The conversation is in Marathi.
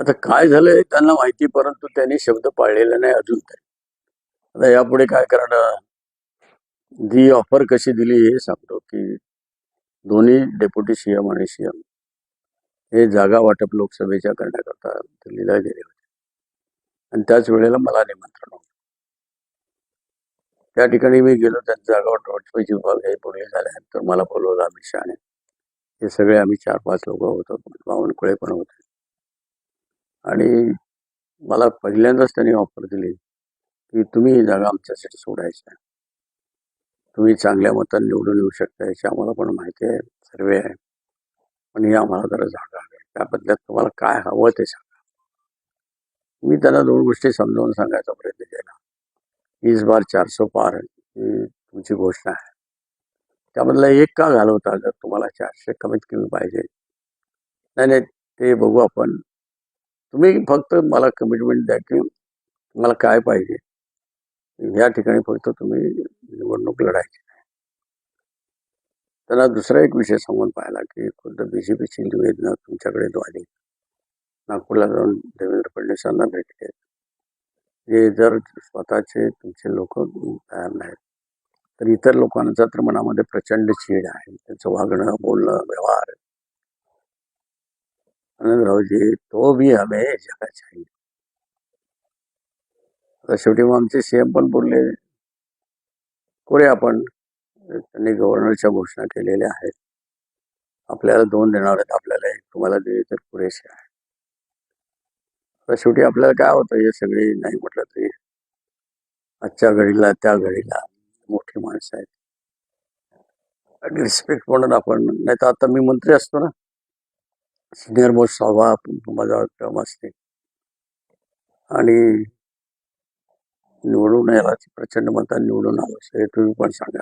आता काय झालंय त्यांना माहिती परंतु त्यांनी शब्द पाळलेला नाही अजून तरी. आता यापुढे काय करणार? जी ऑफर कशी दिली हे सांगतो की दोन्ही डेप्युटी सीएम आणि सीएम हे जागा वाटप लोकसभेच्या करण्याकरता दिल्लीला गेले होते. आणि त्याच वेळेला मला निमंत्रण होतं. त्या ठिकाणी मी गेलो त्यांच्या जागा वाटपाची विभाग हे पुढे झाल्यानंतर मला बोलवलं अमित शहाने. हे सगळे आम्ही चार पाच लोक होतो. बावनकुळे पण होते. आणि मला पहिल्यांदाच त्यांनी ऑफर दिली की तुम्ही ही जागा आमच्यासाठी सोडायची तुम्ही चांगल्या मताने निवडून येऊ शकता याची आम्हाला पण माहिती आहे सर्वे आहे. पण ही आम्हाला जरा जागा हवी त्या बदल्यात तुम्हाला काय हवं ते सांगा. मी त्यांना दोन गोष्टी समजावून सांगायचा प्रयत्न केला. इस बार चारशे पार ही तुमची घोषणा आहे. त्यामधला एक का घालवता जर तुम्हाला चारशे कमीत कमी पाहिजे? नाही नाही ते बघू आपण. तुम्ही फक्त मला कमिटमेंट द्या की तुम्हाला काय पाहिजे. या ठिकाणी फक्त तुम्ही निवडणूक लढायची. नाही त्यांना दुसरा एक विषय सांगून पाहिला की खुद्द बीजेपीची निवेदनं तुमच्याकडे आली नागपूरला जाऊन देवेंद्र फडणवीसांना भेटले. जे जर स्वतःचे तुमचे लोक तयार नाहीत तर इतर लोकांचा तर मनामध्ये प्रचंड चीड आहे. त्यांचं वागणं बोलणं व्यवहार आनंदरावजी तो भी हमें जगह चाहिए आता शेवटी मग आमचे सीएम पण बोलले करूया आपण. त्यांनी गव्हर्नरच्या घोषणा केलेल्या आहेत. आपल्याला दोन देणार आहेत आपल्याला एक. तुम्हाला दिले तर पुरेसे आहे. तर शेवटी आपल्याला काय होतं हे सगळे नाही म्हटलं तरी आजच्या घडीला त्या घडीला मोठी माणसं आहेत. रिस्पेक्ट म्हणून आपण नाही तर आता मी मंत्री असतो ना सिनियर मोस्ट सभा माझा क्रम असते आणि निवडून यायला प्रचंड मतांनी निवडून आलो हे तुम्ही पण सांगा.